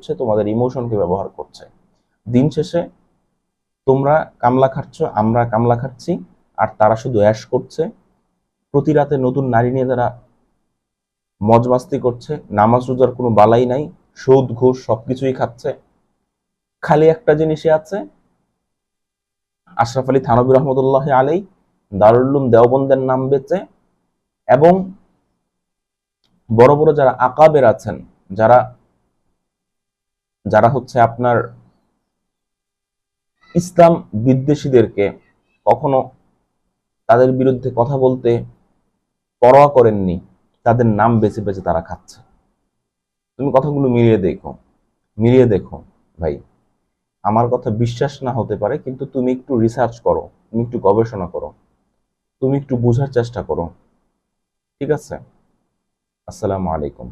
হচ্ছে তোমাদের ইমোশনকে ব্যবহার করছে। দিন শেষে তোমরা কামলা খাচ্ছ, আমরা কামলা খাচ্ছি, আর তারা শুধু অ্যাশ করছে। প্রতি রাতে নতুন নারী নিয়ে তারা মজমাস্তি করছে, নামাজ রোজার কোনো বালাই নাই, সুদ, ঘুষ সবকিছুই খাচ্ছে। খালি একটা জিনিসই আছে, আশরাফ আলী থানবী রহমতুল্লাহ আলাই দারুল্লুম দেওবন্দের নাম বেচে, এবং বড় বড় যারা আকাবের আছেন, যারা যারা হচ্ছে আপনার ইসলাম বিদ্বেষীদেরকে কখনো তাদের বিরুদ্ধে কথা বলতে পরোয়া করেননি, তাদের নাম বেছে বেছে তারা খাচ্ছে। তুমি কথাগুলো মিলিয়ে দেখো মিলিয়ে দেখো ভাই। আমার কথা বিশ্বাস না হতে পারে, কিন্তু তুমি একটু রিসার্চ করো, তুমি একটু গবেষণা করো, তুমি একটু বোঝার চেষ্টা করো। ঠিক আছে? আসসালামু আলাইকুম।